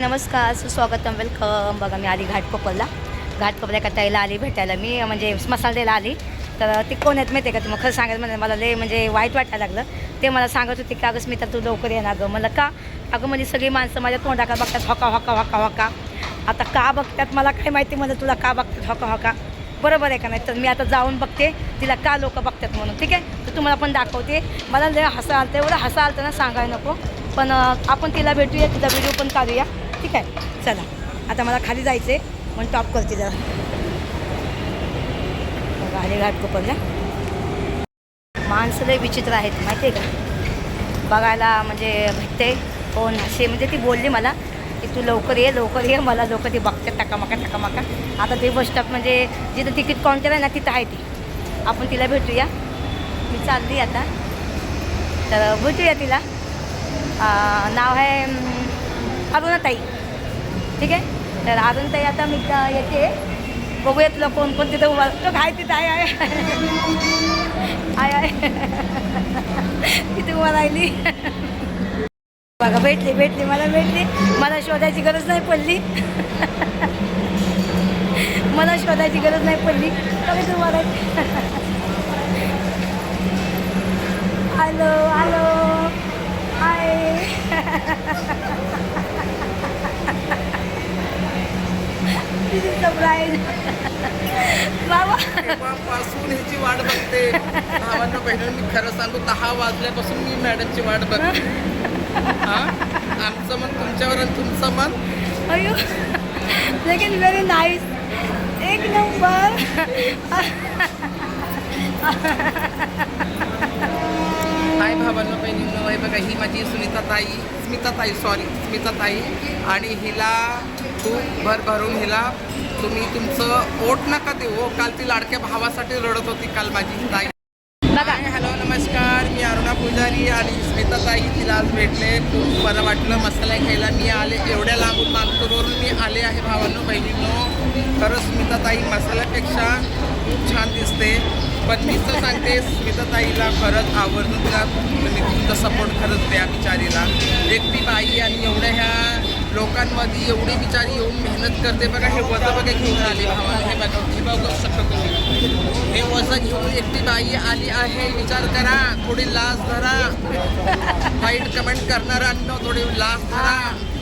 नमस्कार सुस्वागतम वेलकम बघा मी आली घाटकोपरला घाटकोपरला का त्याला आली भेटायला. मी म्हणजे मसाला द्यायला आली. तर ती कोण आहेत माहिती आहे का? तुम्हाला खरं सांगायचं म्हणजे मला लय म्हणजे वाईट वाटायला लागलं. ते मला सांगत होते की अगं तर तू लवकर येणार गं. मला का? अगं म्हणजे सगळी माणसं माझ्या तोंडाकडे बघतात हॉका हॉका हॉका हॉका. आता का बघतात? मला काय माहिती म्हणजे तुला का बघतात? हॉका हॉका. बरोबर आहे का नाही? तर मी आता जाऊन बघते तिला का लोक बघतात म्हणून. ठीक आहे? तर तुम्हाला पण दाखवते. मला लय हसा आलं एवढं हसा आलतं ना सांगायला नको. पण आपण तिला भेटूया तिचा व्हिडिओ पण काढूया. ठीक आहे चला. आता मला खाली जायचं आहे म्हणून टॉप करते जरा. बघा आले कोपरला. माणसं लय विचित्र आहेत माहिती आहे का? बघायला म्हणजे भेटते हो कोण असे म्हणजे ती बोलली मला की तू लवकर ये लवकर ये. मला लोक ती बघते टकामका टकामका. आता ते बस स्टॉप म्हणजे जिथं तिकीट काउंटर आहे ना तिथं आहे ती. आपण तिला भेटूया. मी चालली आता. तर भेटूया तिला. नाव आहे अरुणाताई. ठीक आहे? तर अरुणताई आता मी येते. बघूयात लोक कोण कोण तिथं उभा तो काय तिथं? आहे आय आय. तिथे उभा राहिली. बघा भेटली भेटली मला भेटली. मला शोधायची गरज नाही पडली. मला शोधायची गरज नाही पडली. तरी उभा राहिली. Hello hello. आय ब्राईड बाबा. तेव्हापासून ह्याची वाट बघते. भावांना बहिणींनी मी खरं सांगू दहा वाजल्यापासून मी मॅडमची वाट बघते. हा? आमचं मन तुमच्यावर आणि तुमचं मन? अयो. लेकिन व्हेरी नाईस एक नंबर. हाय भावांना बहिणींनो हे बघा ही माझी सुनीता ताई स्मिता ताई सॉरी स्मिता ताई. आणि हिला खूप भरभरून हिला तुम्ही तुमचं ओट नका देऊ. काल ती लाडक्या भावासाठी रडत होती काल माझी ताई. हाय हॅलो नमस्कार. मी अरुणा पुजारी आणि स्मिता ताई तिला आज भेटले. खूप बरं वाटलं. मसाला घ्यायला मी आले. एवढ्या लांबून नागपूरवरून मी आले आहे भावांनो बहिणींनो. खरंच स्मिता ताई मसाल्यापेक्षा खूप छान दिसते. पण मी तर सांगते स्मिता ताईला खरंच आवडतं तिला तुम्ही तुमचा सपोर्ट खरंच द्या बिचारीला. एकटी बाई आणि एवढ्या ह्या लोकांमध्ये एवढी बिचारी येऊन मेहनत करते बघा हे वजं बघा घेऊन आली भावानं. हे बघा हे बघू शकतो तुम्ही हे वजं घेऊन एकटी बाई आली आहे. विचार करा थोडी लाज धरा. वाईट कमेंट करणाऱ्यांना थोडी लाज धरा.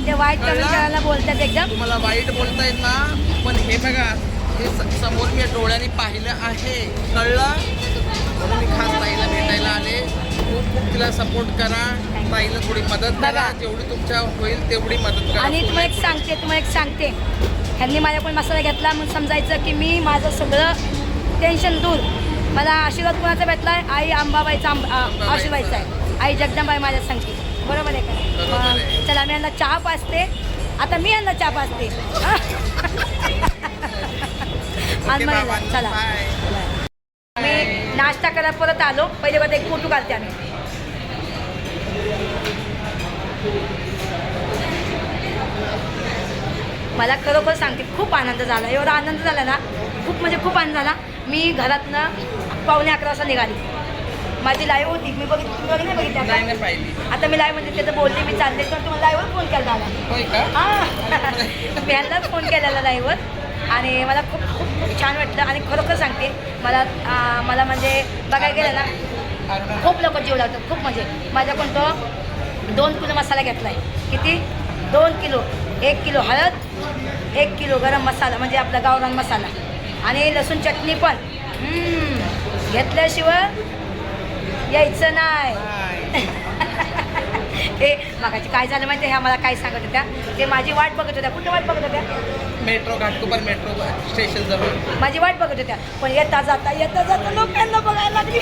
ते वाईट कमेंट करायला बोलतात एकदम. तुम्हाला वाईट बोलतायत ना पण हे बघा हे समोर मी डोळ्यांनी पाहिलं आहे. कळलं? म्हणून मी खास ताईला भेटायला आले. खूप खूप तिला सपोर्ट करा. ताईला थोडी मदत करा. जेवढी तुमच्या होईल तेवढी मदत करा आणि तुम्हाला एक सांगते तुम्हाला एक सांगते. ह्यांनी माझ्याकडून मसाला घेतला मग समजायचं की मी माझं सगळं टेन्शन दूर. मला आशीर्वाद कोणाचा भेटलाय आई अंबाबाईचा आंब-. आशीर्वादचा आहे. आई जगदंबाई माझ्या सांगते बरोबर आहे का? आहे. चला मी यांना चहा पाजते. आता मी यांना चहा बाबांनो, चला. मी नाश्ता करायला परत आलो. पहिले बघा एक फोटो घालते आम्ही. मला खरोखर सांगते खूप आनंद झाला. एवढा आनंद झाला ना खूप म्हणजे खूप आनंद झाला. मी घरातनं पावणे अकरा वाजता निघाली. माझी लाईव्ह होती. मी बघितली तुम्ही बघ नाही बघितली आता? मी लाईव्ह म्हणजे तिथं बोलली मी चालले तर तुम्हाला लाईव्हवर फोन केला मला हां. मी यांना फोन केलेला लाईव्हवर आणि मला खूप खूप खूप छान वाटलं आणि खरोखर सांगते मला मला म्हणजे बघायला गेलं ना खूप लोक जीव लावतात खूप म्हणजे. माझ्याकडून तो दोन किलो मसाला घेतला आहे किती? दोन किलो. एक किलो हळद एक किलो गरम मसाला म्हणजे आपला गावरान मसाला. आणि लसूण चटणी पण. घेतल्याशिवाय यायचं नाही. ते मगाची काय झालं माहिती ह्या मला काय सांगत होत्या? ते माझी वाट बघत होत्या. कुठे वाट बघत होत्या? मेट्रो घाटकोपर मेट्रो स्टेशन जवळ. माझी वाट बघत होत्या. पण येता जाता येता जाता लोकांना बघायला लागली.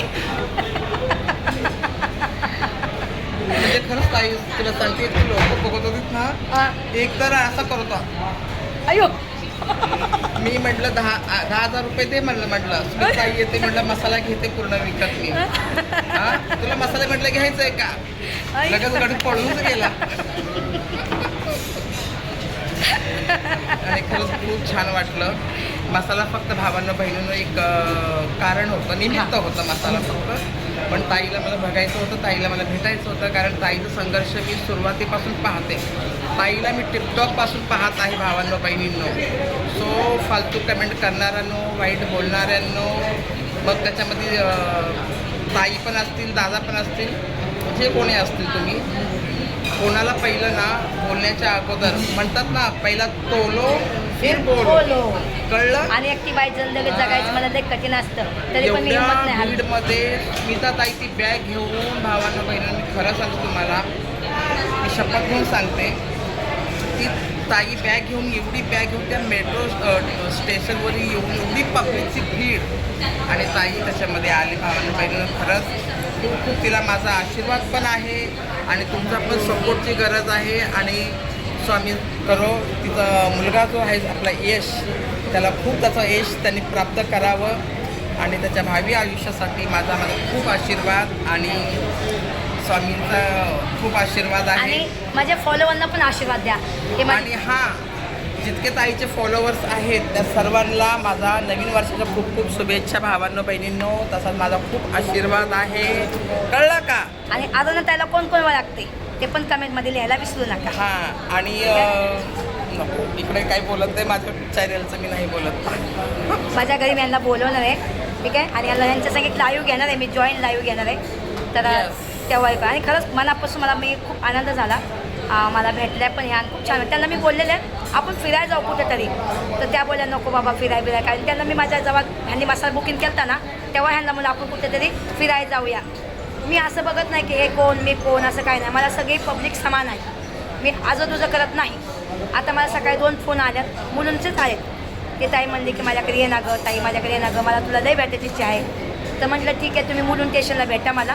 म्हणजे खरंच तुला सांगते की लोक बघत होतीत ना हा, एक तर असं करतो अयो मी म्हटलं दहा दहा हजार रुपये दे म्हणलं म्हटलं. ताई येते म्हटलं मसाला घेते पूर्ण विकत मी. हा? तुला मसाला म्हटलं घ्यायचंय का. लगेच गाडी पळूनच गेला. आणि खरंच खूप छान वाटलं. मसाला फक्त भावांना बहिणीनं एक अं, कारण होतं. निमित्त होतं मसाला फक्त. पण ताईला मला बघायचं होतं ताईला मला भेटायचं होतं कारण ताईचा संघर्ष मी सुरुवातीपासून पाहते. ताईला मी टिकटॉकपासून पाहत आहे भावांनो बहिणींनो. सो फालतू कमेंट करणाऱ्यांनो वाईट बोलणाऱ्यांनो मग त्याच्यामध्ये ताई पण असतील दादा पण असतील जे कोणी असतील तुम्ही कोणाला पहिलं ना बोलण्याच्या अगोदर म्हणतात ना पहिला तोलो फिर बोलो. कळलं? आणि एकटी बाई जिंदगी जगायचं मला लई कठीण असतं. तरी पण मी हिंमत नाही. भीडमध्ये स्मिता ताई ती बॅग घेऊन भावांना बहिणांनी खरं सांगतो तुम्हाला मी शपथ घेऊन सांगते ती ताई बॅग घेऊन एवढी बॅग घेऊन त्या मेट्रो स्टेशनवर येऊन एवढी पब्लिकची भीड. आणि ताई त्याच्यामध्ये आली भावांना बहिणीनं खरंच. खूप खूप तिला माझा आशीर्वाद पण आहे आणि तुमचा पण सपोर्टची गरज आहे. आणि स्वामी करो तिचा मुलगा जो आहे आपला यश त्याला खूप त्याचं यश त्यांनी प्राप्त करावं. आणि त्याच्या भावी आयुष्यासाठी माझा माझा खूप आशीर्वाद आणि स्वामींचा खूप आशीर्वाद आहे. आणि माझ्या फॉलोवरना पण आशीर्वाद द्या. हे आणि हा जितके ताईचे फॉलोअर्स आहेत त्या सर्वांना माझा नवीन वर्षाच्या खूप खूप शुभेच्छा भावांनो बहिणींनो. तसाच माझा खूप आशीर्वाद आहे. कळलं का? आणि अजून त्याला कोण कोण लागते ते पण कमेंटमध्ये लिहायला विसरू नका. हां आणि नको इकडे काही बोलत नाही माझ्या चॅनलचं मी नाही बोलत. माझ्या घरी मी यांना बोलवणार आहे. ठीक आहे? आणि यांना यांच्या सगळे लाईव्ह घेणार आहे. मी जॉईन लाईव्ह घेणार आहे. तर. तेव्हा ऐका आणि खरंच मनापासून मला मी खूप आनंद झाला. मला भेटल्या पण ह्या खूप छान. त्यांना मी बोललेलं आहे, आपण फिरायला जाऊ कुठेतरी. तर त्या बोलल्या नको बाबा फिराय बिराय. कारण त्यांना मी माझ्या जेव्हा ह्यांनी मसाला बुकिंग केलं ना तेव्हा ह्यांना मला आपण कुठेतरी फिरायला जाऊया. मी असं बघत नाही की हे कोण मी कोण असं काही नाही. मला सगळी पब्लिक समान आहे. मी आजूबाजूचं करत नाही. आता मला सकाळी दोन फोन आल्यात मुलांचेच आहेत. ते ताई म्हणले की माझ्याकडे ये ना गं ताई माझ्याकडे ये ना गं. मला तुला लई भेटायची इच्छा आहे. तर म्हटलं ठीक आहे तुम्ही मुलून स्टेशनला भेटा मला.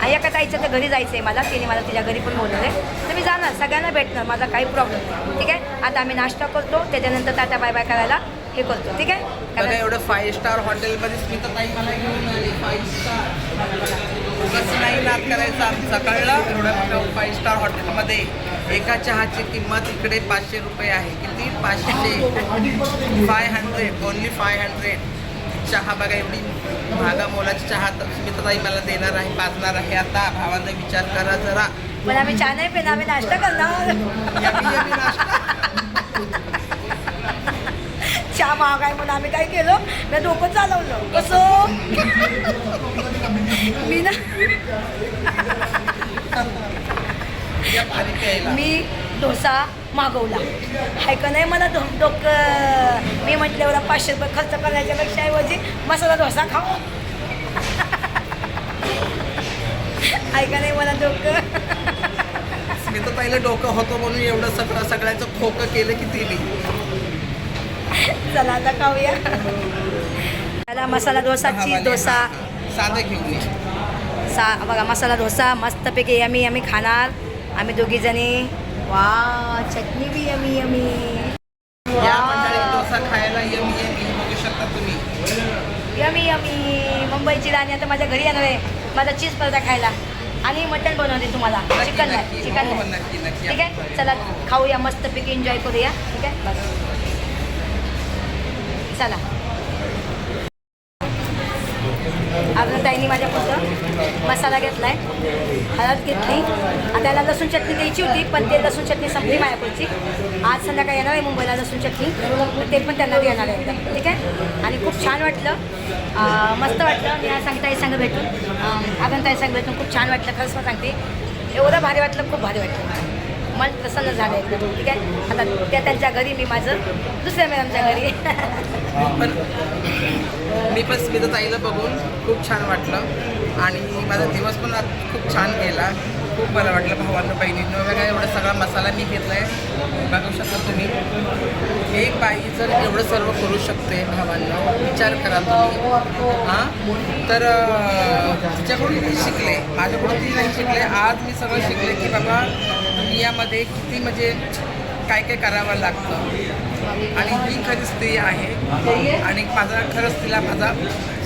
आणि एका ताईच्या तर घरी जायचं आहे मला तिने मला तिच्या घरी पण बोलवलं आहे तर मी जाणार सगळ्यांना भेटणार माझा काही प्रॉब्लेम नाही. ठीक आहे? आता आम्ही नाश्ता करतो त्याच्यानंतर टाटा बाय बाय करायला हे करतो. ठीक आहे? कारण एवढं फाईव्ह स्टार हॉटेलमध्ये स्मिता ताई मला घेऊन आली. फाईव्ह स्टार कसं नाही नाद करायचं आमचा कळलं. मोठ्या फाईव्ह स्टार हॉटेलमध्ये एका चहाची किंमत इकडे पाचशे रुपये आहे. किती? पाचशे. Five hundred only five hundred चहा बघा एवढी महागा मोलाची चहा तर स्मिता ताई मला देणार आहे पाजणार आहे. आता भावांना विचार करा जरा. पण आम्ही चहा नाही पिणार आम्ही नाश्ता करणार. चहा महाग आहे म्हणून आम्ही काय केलं? मी डोकं चालवलं. कसं? मी ना मी डोसा मागवला. हाय का नाही मला डोकं मी म्हटलं एवढा पाचशे रुपये खर्च करायच्या पेक्षा ऐवजी मसाला डोसा खाऊ. हाय का नाही मला डोकं स्मिता ताईला डोकं होतं म्हणून एवढं सगळं सगळ्यांचं खोकं केलं की तिने चला आता खाऊया. त्याला मसाला डोसा चीज डोसा. साधं घेऊन सा बघा मसाला डोसा मस्तपैकी यमी यमी खाणार. आम्ही दोघी जणी वा चटणी बी यमी यमी. या मंडळी डोसा खायला यमी यमी बघू शकता तुम्ही. Yummy yummy. मुंबईची राणी आता माझ्या घरी येणार आहे. माझा चीज पराठा खायला. आणि मटण बनवते तुम्हाला. चिकन नाही. चिकन नाही ठीक आहे? चला खाऊया मस्तपैकी एन्जॉय करूया. ठीक आहे? बस. चला. अजून ताईने माझ्या पुढं मसाला घेतलाय. हळद घेतली. आता त्याला लसूण चटणी द्यायची होती पण ते लसूण चटणी संपली माझ्याकडची आज संध्याकाळी येणार आहे मुंबईला लसूण चटणी. ते पण त्यांना देणार आहे ठीक आहे? आणि खूप छान वाटलं. मस्त वाटलं. मी आज सांगताई संग भेटून अगं ताई संग भेटून खूप छान वाटलं. खरंच मला सांगते एवढं भारी वाटलं खूप भारी वाटलं. मन प्रसन्न झालं एकदम. ठीक आहे? आता त्या त्यांच्या घरी मी माझं दुसऱ्या मॅडमच्या घरी. मी पण स्मिता ताईला बघून खूप छान वाटलं. आणि माझा दिवस पण आज खूप छान गेला. खूप बरं वाटलं भावांना बहिणींना वगैरे. एवढा सगळा मसाला मी घेतला आहे बघू शकता तुम्ही. एक बाई जर एवढं सर्व करू शकते भावांना विचार करा तुम्ही. हां? तर तिच्याकडून मी शिकले. माझ्याकडून ती नाही शिकले. आज मी सगळं शिकले की बाबा दुनियामध्ये किती म्हणजे काय काय करावं लागतं. आणि ही खरी स्त्री आहे. आणि माझा खरंच तिला माझा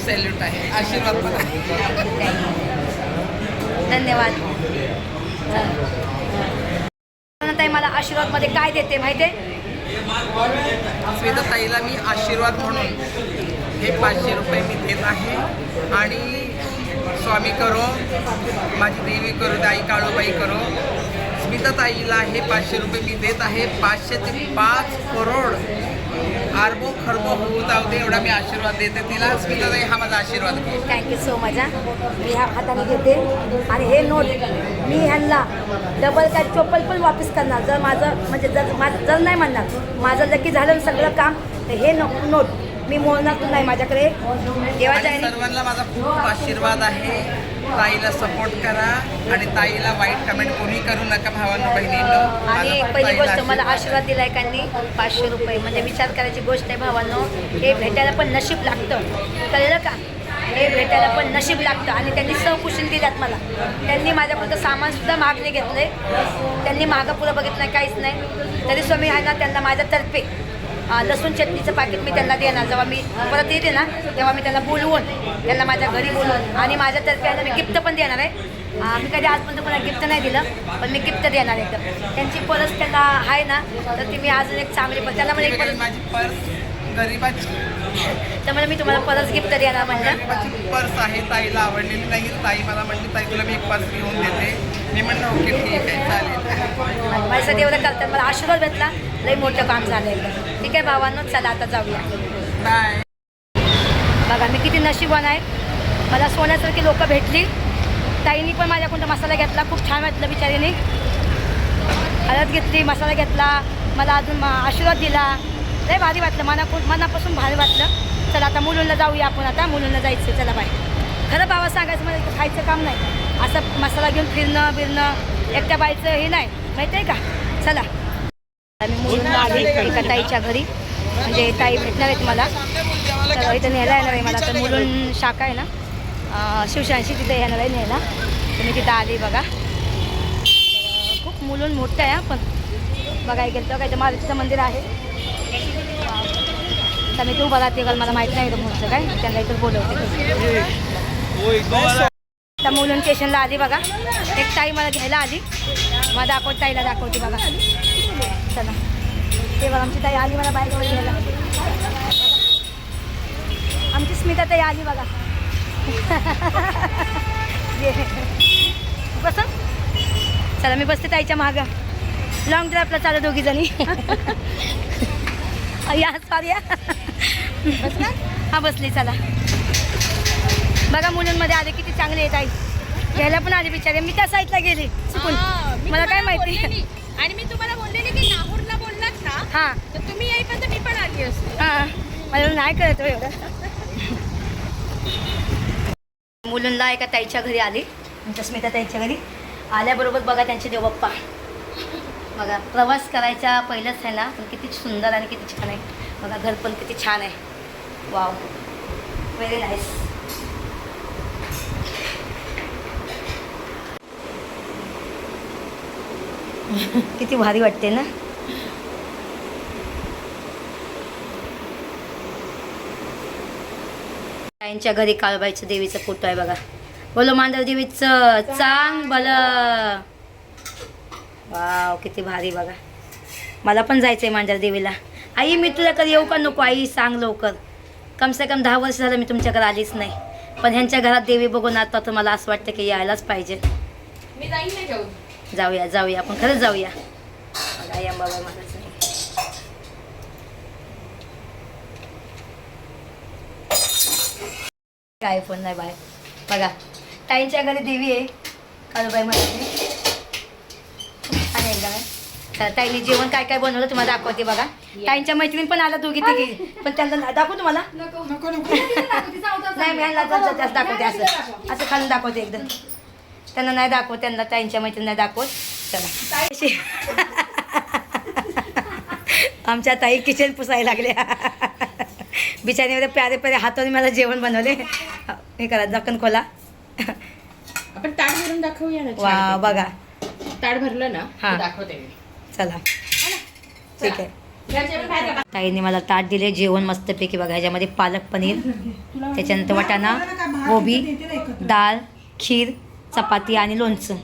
सॅल्यूट आहे. आशीर्वाद पण आहे. धन्यवाद. ताई मला आशीर्वादमध्ये काय देते माहिती आहे मी आशीर्वाद म्हणून हे पाचशे रुपये मी देत आहे. आणि स्वामी करो माझी देवी करो दाई काळूबाई करो. स्मिता ताईला हे पाचशे रुपये मी देत आहे. पाचशे ते पाच करोड आरबो खरबो होऊ जाऊ दे एवढा मी आशीर्वाद देते तिला. स्मिता ताई हा माझा आशीर्वाद थँक्यू सो मच मी ह्या हाताने घेते. आणि हे नोट मी ह्यांना डबल काय चोपल पण वापस करणार. जर माझं म्हणजे जर माझं जर नाही म्हणणार माझं जर की झालं सगळं काम तर हे नोट मी मोडणार नाही माझ्याकडे. देवाच्या सर्वांना माझा खूप आशीर्वाद आहे. ताईला सपोर्ट करा आणि ताईला वाईट कमेंट कोणी करू नका भावांनो बहिणींनो. आणि एक पहिली गोष्ट मला आशीर्वाद दिलाय त्यांनी पाचशे रुपये. म्हणजे विचार करायची गोष्ट आहे भावांनो हे भेटायला पण नशीब लागतं. कळलं का? हे भेटायला पण नशीब लागतं. आणि त्यांनी सहकुशील दिल्यात मला. त्यांनी माझ्याकडं सामानसुद्धा मागणी घेतलंय. त्यांनी मागं पुढं बघितलं काहीच नाही. तरी स्वामी आहे ना त्यांना माझ्यातर्फे लसूण चटणीचं पाकिट मी त्यांना देणार. जेव्हा मी परत येते ना तेव्हा मी त्यांना बोलवून त्यांना माझ्या घरी बोलवून आणि माझ्यातर्फे आहे ना मी गिफ्ट पण देणार आहे. मी कधी आजपर्यंत कोणाला गिफ्ट नाही दिलं पण मी गिफ्ट देणार एकदम त्यांची परस त्यांना आहे ना तर ती मी अजून एक चांगली पण त्यांना म्हणजे एक माझी- परस माझी पर्स गरीबाची. त्यामुळे मी तुम्हाला परस गिफ्ट देणार म्हणलं गरीबाची पर्स आहे ताईला आवडलेली नाही ताई मला म्हणली ताई तुला मी एक पर्स घेऊन देते. मी म्हणलं ओके ठीक आहे चालेल. माझ्यासाठी एवढं करतात मला आशीर्वाद भेटला. लई मोठं काम झालं एकदम. ठीक आहे भावांनो चला आता जाऊया. बाय बघा मी किती नशिबान आहे. मला सोन्यासारखी लोकं भेटली. ताईनी पण माझ्याकडून मसाला घेतला. खूप छान वाटलं बिचारीने. हळद घेतली मसाला घेतला. मला अजून आशीर्वाद दिला. लय भारी वाटलं. मना मनापासून भारी वाटलं. चला आता मुलुंडला जाऊया आपण आता. मुलुंडला जायचं चला बाय. खरं बाबा सांगायचं मला खायचं काम नाही. असं मसाला घेऊन फिरणं बिरणं एकट्या बाईचं हे नाही. माहिती आहे का? चला. मी मुलुंडला आली एका ताईच्या घरी. म्हणजे ताई भेटणार आहेत मला. तर इथं न्यायला येणार आहे मला. तर मुलुंड शाखा आहे ना? शिवशांशी तिथे येणार आहे न्यायला. तुम्ही तिथं आली बघा. खूप मुलुंड मोठं आहे पण. बघायला गेलं तर काय तर मारुतीचं मंदिर आहे. तर मी तू बघा ते मला माहीत नाही मुलचं काय. त्यांना इथं बोलवते. आता मुलून स्टेशनला आली बघा. एक ताई मला घ्यायला आली. मला दाखवत ताईला दाखवते बघा. चला. ते बघा आमची ताई आली मला बाहेर घ्यायला. आमची स्मिता ताई आली बघा. बस. चला मी बसते ताईच्या मागं. लॉंग ड्राईव्हला चालू दोघी जणी या सॉरी हा बसली चला. बघा मुलांमध्ये आले किती चांगले आहेत आई. घ्यायला पण आले बिचारे. मी त्या साईडला गेली. चुकून. मला काय माहिती. आणि मी तुम्हाला बोललेली की नागूरला बोललात ना हां. तर तुम्ही येईपर्यंत मी पण आली असते. हां. मला नाही कळत हो एवढं. मुलुंडला एका ताईच्या घरी आली. स्मिता ताईच्या घरी. आल्याबरोबर बघा त्यांचे देवबाप्पा. बघा प्रवास करायचा पहिलंच आहे ना पण किती सुंदर आणि किती छान आहे. बघा घर पण किती छान आहे. वाव व्हेरी नाईस किती भारी वाटते ना? ताईंच्या घरी काळबाईच्या देवीचं फोटो आहे बघा. बोलो मांदर देवीचं चांग बलं. वाव किती भारी बघा. मला पण जायचं आहे मांजर देवीला. आई मी तुला कधी येऊ का नको? आई सांग लवकर. कम से कम दहा वर्ष झालं मी तुमच्याकडे आलीच नाही. पण ह्यांच्या घरात देवी बघून आता तर मला असं वाटतं की यायलाच पाहिजे. जाऊया जाऊया. आपण खरंच जाऊया. या बाबा मला. काय फोन नाही बाय बघा ताईंच्या घरी देवी आहे. काळूबाई मध्ये तर ताईने जेवण काय काय बनवलं तुम्हाला दाखवते बघा. ताईंच्या मैत्रीण पण आला दोघी तिघी. पण त्यांना दाखवू तुम्हाला? नाही मी जास्त दाखवते असं. असं. खालून दाखवते एकदम. त्यांना नाही दाखवत त्यांना ताईंच्या मैत्रीण नाही दाखवत. चला. आमच्या ताई किचन पुसायला लागल्या. बिचारी एवढे प्यारे प्यारे हाताने मला जेवण बनवले. हे करा दक्कन खोला. आपण ताट भरून दाखवूया ना वा. बघा. ताट भरलं ना हा. ते दाखवते मी. चला. ठीक आहे. या जेवण बाहेर का? ताईने मला ताट दिले जेवण मस्तपैकी बघा ह्याच्यामध्ये पालक पनीर त्याच्यानंतर वाटाणा गोबी डाळ खीर चपाती आणि लोणचं.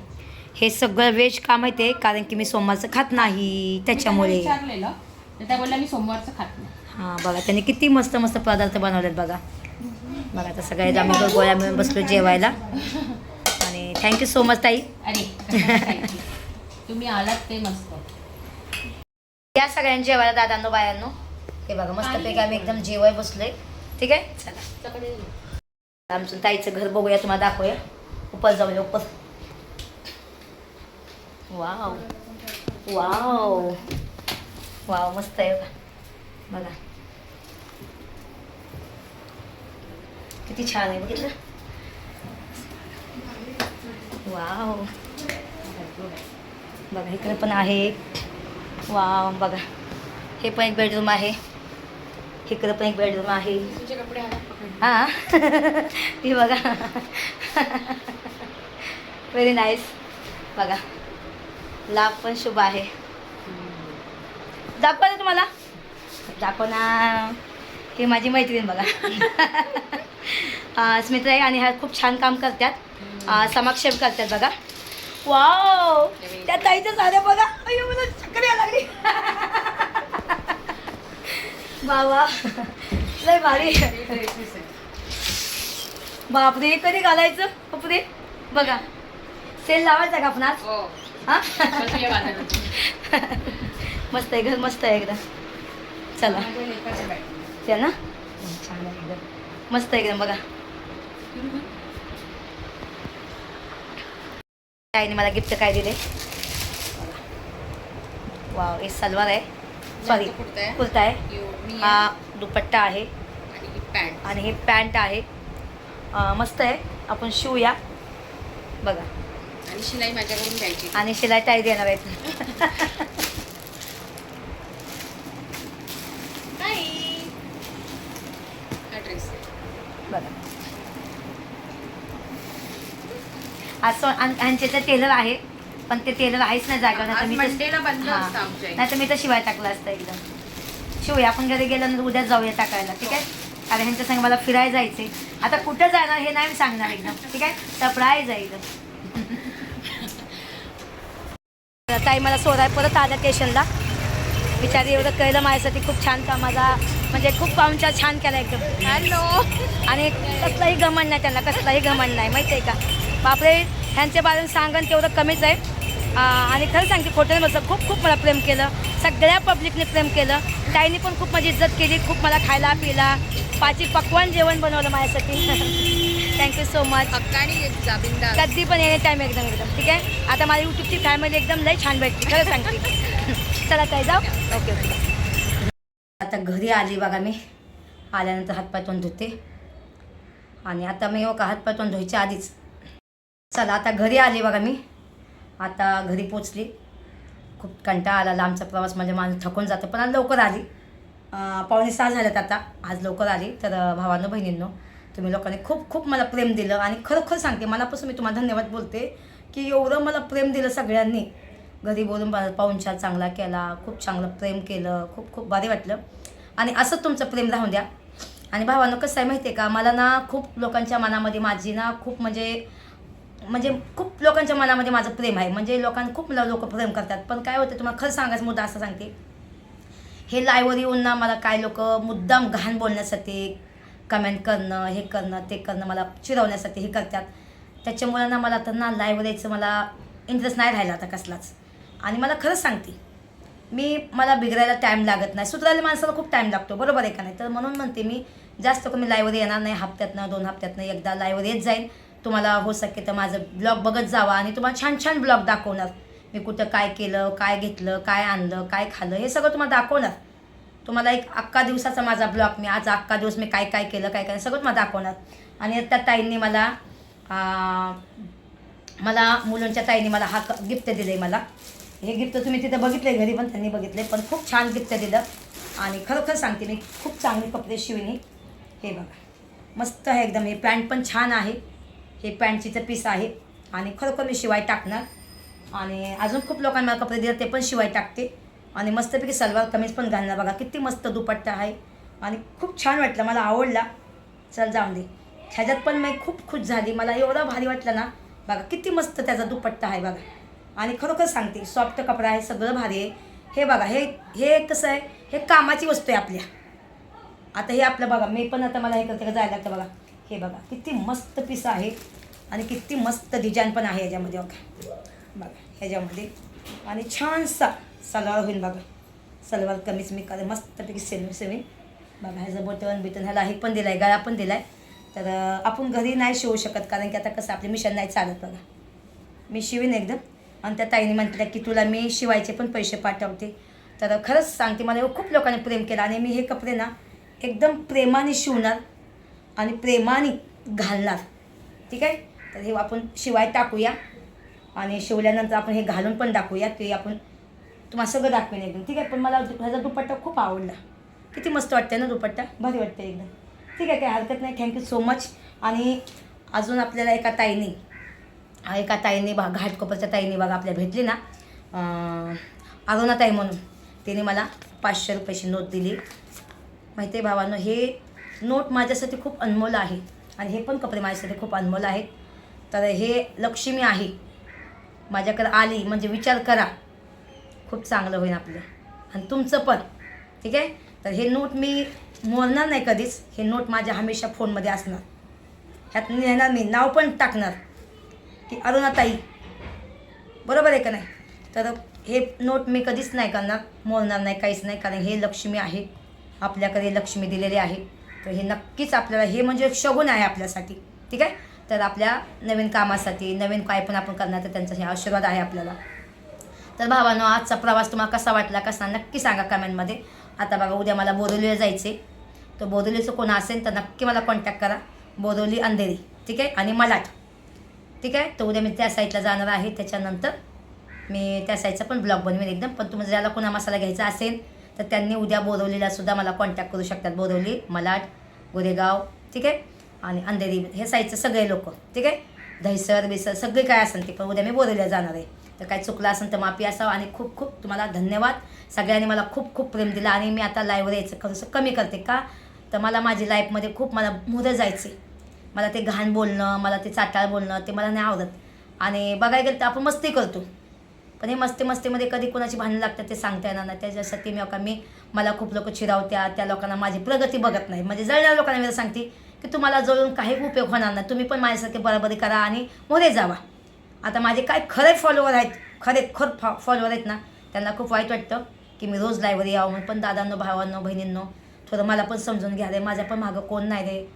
हे सगळं व्हेज का माहिती आहे कारण की मी सोमवारचं खात नाही त्याच्यामुळे. विचारलेलं तर त्या बोलल्या मी सोमवारचं खात नाही. हां बघा त्यांनी किती मस्त मस्त पदार्थ बनवलेत बघा. बघा आता सगळे आम्ही गोळ्या मिळून बसलो जेवायला. आणि थँक्यू सो मच ताई. अरे तुम्ही आलात ते मस्त. या सगळ्यांनी जेवायला दादांनो बायांनो. हे बघा मस्तपैकी आम्ही एकदम जेवाय बसलोय. ठीक आहे? चला. आमचं ताईचं घर बघूया तुम्हाला दाखवूया. उपर जाऊया उपर. वाव. वाव. वाव मस्त आहे बघा. बघा. किती छान आहे बघितलं? वाव. बघा इकडे पण आहे वाव बघा. हे पण एक बेडरूम आहे. इकडं पण एक बेडरूम आहे. हां. ती बघा. व्हेरी नाईस बघा. लाभ पण शुभ आहे. दाखवा तुम्हाला. दाखव ना. ही माझी मैत्रीण बघा. अं, स्मिता आहे आणि ह्या खूप छान काम करतात. समाक्षेप करतात बघा. वाव त्या ताईचं साड्या बघा. अय्यो मला चक्कर यायला लागली. बाबा लय भारी. बापरे कधी घालायचं? कपडे बघा. सेल लावायचा का आपण आज? हो. हा. मस्त आहे घर मस्त आहे एकदम. चला. माझ्या लेकाच्या बाई. ते ना एकदम. मस्त आहे एकदम बघा. ताईने मला गिफ्ट काय दिले? वाव हे सलवार आहे. सॉरी कुर्ता आहे. हा. दुपट्टा आहे. आणि ही पॅन्ट हे आहे. मस्त आहे. आपण शिवूया. बघा. आणि शिलाई माझ्याकडून आणि शिलाई ताई देणार आहेत हा ड्रेस बघा आज यांचे तर टेलर आहे पण ते टेलर आहेच नाही जागा नाही तर मी तर शिवाय टाकलं असतं एकदम. शिवूया आपण घरी गेल्यानंतर उद्याच जाऊया टाकायला ठीक आहे? कारण ह्यांच्या संग मला फिरायला जायचे आता कुठं जाणार हे नाही मी सांगणार एकदम ठीक आहे? सरप्राईज आहे एकदम. ताई मला सोडाय परत आल्या स्टेशनला. बिचारी एवढं कळलं माझ्यासाठी खूप छान काम माझा म्हणजे खूप पाहुणचार छान केला एकदम. हॅलो. आणि कसलाही घमंड नाही त्यांना कसलाही घमंड नाही माहिती आहे का? बापरे. ह्यांच्या बाजून सांगन तेवढं कमीच आहे. आ, आणि खरं सांगते खोटं बसं खूप खूप मला प्रेम केलं. सगळ्या पब्लिकने प्रेम केलं. ताईने पण खूप माझी इज्जत केली खूप मला खायला पिला. पाची पकवान जेवण बनवलं माझ्यासाठी. थँक्यू सो मच कधी पण एनी टाईम एकदम एकदम. ठीक आहे? आता माझी यूट्यूबची फॅमिली एकदम लई छान भेटते खरं सांगते. चला ताई जाऊ. ओके ओके आता घरी आली बघा मी. आल्यानंतर हातपाय तोंड धुते. आणि आता मी हो का हातपाय तोंड धुवायच्या आधीच. चला आता घरी आले बघा मी. आता घरी पोचली. खूप कंटाळा आला लांबचा प्रवास म्हणजे माझं थकून जातं पण आज लवकर आली. पावणे सहा झाल्यात आता. आज लवकर आली. तर भावानं भावांनो बहिणींनो तुम्ही लोकांनी खूप खूप मला प्रेम दिलं आणि खरोखर सांगते मनापासून मी तुम्हाला धन्यवाद बोलते की एवढं मला प्रेम दिलं सगळ्यांनी. घरी बोलून बा- पाहुणचार चांगला केला खूप चांगलं प्रेम केलं खूप खूप भारी वाटलं. आणि असं तुमचं प्रेम राहून द्या. आणि भावांनो कसं आहे माहिती आहे का? मला ना खूप लोकांच्या मनामध्ये माझी ना खूप म्हणजे म्हणजे खूप लोकांच्या मनामध्ये माझं प्रेम आहे. म्हणजे लोकांना खूप मला लोक प्रेम करतात. पण काय होतं तुम्हाला खरं सांगायचं मुद्दा असं सांगते. हे लाईव्हवर येऊन ना मला काय लोक मुद्दाम घाण बोलण्यासाठी कमेंट करणं हे करणं ते करणं मला चिरवण्यासाठी हे करतात. त्याच्यामुळं ना मला तर ना लाईव्हवर यायचं मला इंटरेस्ट नाही राहिला आता कसलाच. आणि मला खरंच सांगते मी मला बिघडायला टाईम लागत नाही. सुधारायला माणसाला खूप टाईम लागतो बरोबर आहे का नाही? तर म्हणून म्हणते मी जास्त कमी लाईव्हवर येणार नाही हप्त्यातनं दोन हप्त्यातनं एकदा लाईव्हवर येत जाईन. तुम्हाला हो सके तर माझं ब्लॉग बघत जावा आणि तुम्हाला छान छान ब्लॉग दाखवणार. मी कुठं काय केलं काय घेतलं काय आणलं काय खाल्लं हे सगळं तुम्हाला दाखवणार. तुम्हाला एक अख्खा दिवसाचा माझा ब्लॉग मी आज अख्खा दिवस मी काय काय केलं काय काय सगळं तुम्हाला दाखवणार. आणि त्या ताईंनी मला मला मुलांच्या ताईंनी मला हा गिफ्ट दिलं आहे मला. हे गिफ्ट तुम्ही तिथं बघितले घरी पण त्यांनी बघितले पण खूप छान गिफ्ट दिलं. आणि खरोखर सांगते मी खूप चांगले कपडे शिवणी. हे बघा. मस्त आहे एकदम हे पॅन्ट पण छान आहे. हे पॅन्टचीचं पीस आहे. आणि खरोखर मी शिवाय टाकणार. आणि अजून खूप लोकांना मला कपडे दिले ते पण शिवाय टाकते. आणि मस्तपैकी सलवार कमीज पण घालणार बघा किती मस्त दुपट्टा आहे. आणि खूप छान वाटलं मला आवडला. चल जाऊन दे. ह्याच्यात पण मी खूप खुश झाली. मला एवढं भारी वाटलं ना. बघा किती मस्त त्याचा दुपट्टा आहे बघा. आणि खरोखर सांगते सॉफ्ट कपडा आहे सगळं भारी आहे. हे बघा हे हे कसं आहे? हे कामाची वस्तू आहे आपल्या. आता हे आपलं बघा मी पण आता मला हे करते का जायला लागतं बघा. हे बघा किती मस्त पीस आहे आणि किती मस्त डिझाईन पण आहे ह्याच्यामध्ये बघा बघा ह्याच्यामध्ये. आणि छानसा सलवार होईल बघा. सलवार कमीच मी करे मस्तपैकी सेमी सेमी. बघा ह्याचं बटन बिटन ह्याला हे पण दिलं आहे गळा पण दिला आहे तर आपण घरी नाही शिवू शकत कारण की आता कसं आपली मिशन नाही चालत बघा. मी शिवीन एकदम. आणि त्या ताईने म्हटलं की तुला मी शिवायचे पण पैसे पाठवते. तर खरंच सांगते मला खूप लोकांनी प्रेम केला आणि मी हे कपडे ना एकदम प्रेमाने शिवणार. आणि प्रेमाने घालणार. ठीक आहे? तर हे आपण शिवाय टाकूया. आणि शिवल्यानंतर आपण हे घालून पण दाखवूया. की आपण तुम्हाला सगळं दाखवेन एकदम ठीक आहे? पण मला ह्याचा दुपट्टा खूप आवडला. किती मस्त वाटते ना दुपट्टा? भारी वाटते एकदम ठीक आहे? काही हरकत नाही. थँक्यू सो मच आणि अजून आपल्याला एका ताईने एका ताईने बा घाटकोपरच्या ताईने बघा आपल्या भेटली ना. अं, अरुणाताई म्हणून. तिने मला पाचशे रुपयाची नोट दिली. माहिती आहे भावानं हे नोट माझ्यासाठी खूप अनमोल आहे आणि हे पण कपडे माझ्यासाठी खूप अनमोल आहेत. तर हे लक्ष्मी आहे. माझ्याकडे आली म्हणजे विचार करा. खूप चांगलं होईल आपलं. आणि तुमचं पण. ठीक आहे? तर हे नोट मी मोडणार नाही कधीच. हे नोट माझ्या हमेशा फोनमध्ये असणार. ह्यात नेणार मी नाव पण टाकणार. की अरुणाताई. बरोबर आहे का नाही? तर हे नोट मी कधीच नाही करणार. मोडणार नाही काहीच नाही. कारण हे लक्ष्मी आहे. आपल्याकडे लक्ष्मी दिलेली आहे. तर हे नक्कीच आपल्याला हे म्हणजे एक शगुन आहे आपल्यासाठी ठीक आहे? तर आपल्या नवीन कामासाठी नवीन काय पण आपण करणार तर त्यांचा हे आशीर्वाद आहे आपल्याला. तर भावानो आजचा प्रवास तुम्हाला कसा वाटला कसा नक्की सांगा कमेंटमध्ये. आता बघा उद्या मला बोरिवलीला जायचे तर बोरोलीचं कोण असेल तर नक्की मला कॉन्टॅक्ट करा. बोरोली अंधेरी ठीक आहे? आणि मलाट ठीक आहे? तर उद्या मी त्या साईडला जाणार आहे. त्याच्यानंतर मी त्या साईडचा पण ब्लॉग बनवेन एकदम. पण तुम्हाला ज्याला कोणा मसाला घ्यायचा असेल तर त्यांनी उद्या बोरवलीला सुद्धा मला कॉन्टॅक्ट करू शकतात. बोरवली मलाड गोरेगाव ठीक आहे? आणि अंधेरी हे साईडचे सगळे लोक ठीक आहे? दहिसर बिसर सगळे काय असेल ते पण उद्या मी बोरवलीला जाणार आहे. तर काय चुकलं असेल तर माफी असावं आणि खूप खूप तुम्हाला धन्यवाद. सगळ्यांनी मला खूप खूप प्रेम दिलं आणि मी आता लाईव्हवर यायचं खरंच कमी करते का? तर मला माझी लाईफमध्ये खूप मला मुरं जायचे. मला ते घाण बोलणं मला ते चाटाळ बोलणं ते मला नाही आवडत. आणि बघायला गेलं तर आपण मस्ती करतो. पण हे मस्ती मस्तीमध्ये कधी कोणाची भांडणं लागतात ते सांगता येणार नाही. त्याच्यासाठी मी का मी मला खूप लोक चिरावत्या त्या लोकांना माझी प्रगती बघत नाही. म्हणजे जळणाऱ्या लोकांना मी सांगते की तुम्हाला जळून काही उपयोग होणार नाही. तुम्ही पण माझ्यासारखे बराबरी करा आणि मोरे जावा. आता माझे काय खरे फॉलोवर आहेत खरे खर फॉ फॉलोवर आहेत ना त्यांना खूप वाईट वाटतं की मी रोज लायवर यावं म्हणून. पण दादांनो भावांनो बहिणींनो थोडं मला पण समजून घ्या रे. माझ्या पण मागं कोण नाही रे.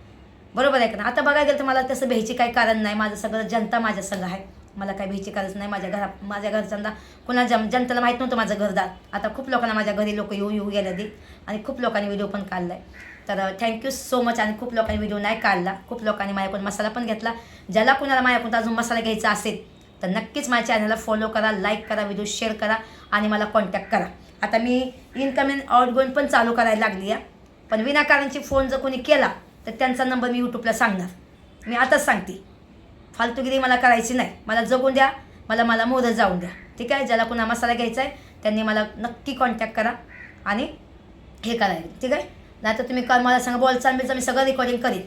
बरोबर आहे का ना आता बघायला गेलं तर मला तसं भ्यायची काही कारण नाही. माझं सगळं जनता माझ्या संग आहे. मला काही भ्यायची गरज नाही. माझ्या घरा माझ्या घरच्यांना कोणा जम जनतेला माहीत नव्हतं माझं घरदार आता खूप लोकांना माझ्या घरी लोक येऊ येऊ गेल्या दे आणि खूप लोकांनी व्हिडिओ पण काढला आहे तर थँक्यू सो मच आणि खूप लोकांनी व्हिडिओ नाही काढला. खूप लोकांनी माझ्याकडून मसाला पण घेतला. ज्याला कुणाला माझ्याकडून अजून मसाला घ्यायचा असेल तर नक्कीच माझ्या चॅनलला फॉलो करा लाईक करा व्हिडिओ शेअर करा आणि मला कॉन्टॅक्ट करा. आता मी इनकमिंग आउटगोईंग पण चालू करायला लागली आहे. पण विनाकारणची फोन जर कोणी केला तर त्यांचा नंबर मी यूट्यूबला सांगणार. मी आताच सांगते. फालतूगिरी मला करायची नाही. मला जगून द्या मला मला मोदत जाऊन द्या. ठीक आहे? ज्याला कोणा मसाला घ्यायचा आहे त्यांनी मला नक्की कॉन्टॅक्ट करा आणि हे करायला ठीक आहे? नाही तर तुम्ही काल मला सांगा बोलचाल बिलचाल मी सगळं रेकॉर्डिंग करीन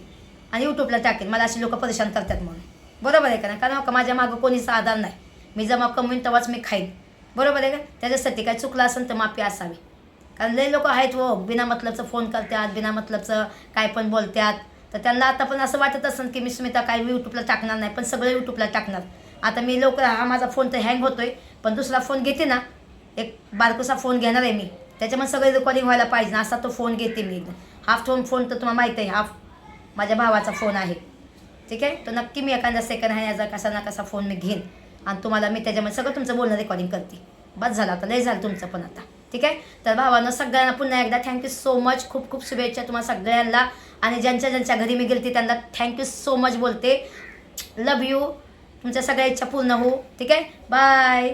आणि यूट्यूबला टाकेन. मला अशी लोक परेशान करतात म्हणून. बरोबर आहे का नाही? कारण का माझ्या मागं कोणीच आधार नाही. मी जमा कमवीन तेव्हाच मी खाईन. बरोबर आहे का? त्याच्यासाठी काय चुकलं असेल तर माफी असावी. कारण लई लोक आहेत व बिना मतलबचं फोन करतात बिना मतलबचं काय पण बोलतात. तर त्यांना आता पण असं वाटत असेल की मी स्मिता काय यूट्यूबला टाकणार नाही पण सगळं यूट्यूबला टाकणार. आता मी लवकर हा माझा फोन तर हँग होतोय पण दुसरा फोन घेते ना एक बारकोसा फोन घेणार आहे मी. त्याच्यामध्ये सगळे रेकॉर्डिंग व्हायला पाहिजे ना असा तो फोन घेते मी. हाफ फोन फोन तर तुम्हाला माहीत आहे हाफ माझ्या भावाचा फोन आहे. ठीक आहे? तर नक्की मी एखादा सेकंड हँड याचा कसा ना कसा फोन मी घेईन. आणि तुम्हाला मी त्याच्यामध्ये सगळं तुमचं बोलणं रेकॉर्डिंग करते. बस झालं आता लय झालं तुमचं पण आता. ठीक आहे? तर भावानं सगळ्यांना पुन्हा एकदा थँक्यू सो मच खूप खूप शुभेच्छा तुम्हाला सगळ्यांना. आणि ज्यांच्या ज्यांच्या घरी मी गेलते त्यांना थँक्यू सो मच बोलते. लव यू तुमच्या सगळ्या इच्छा पूर्ण हो ठीक आहे? बाय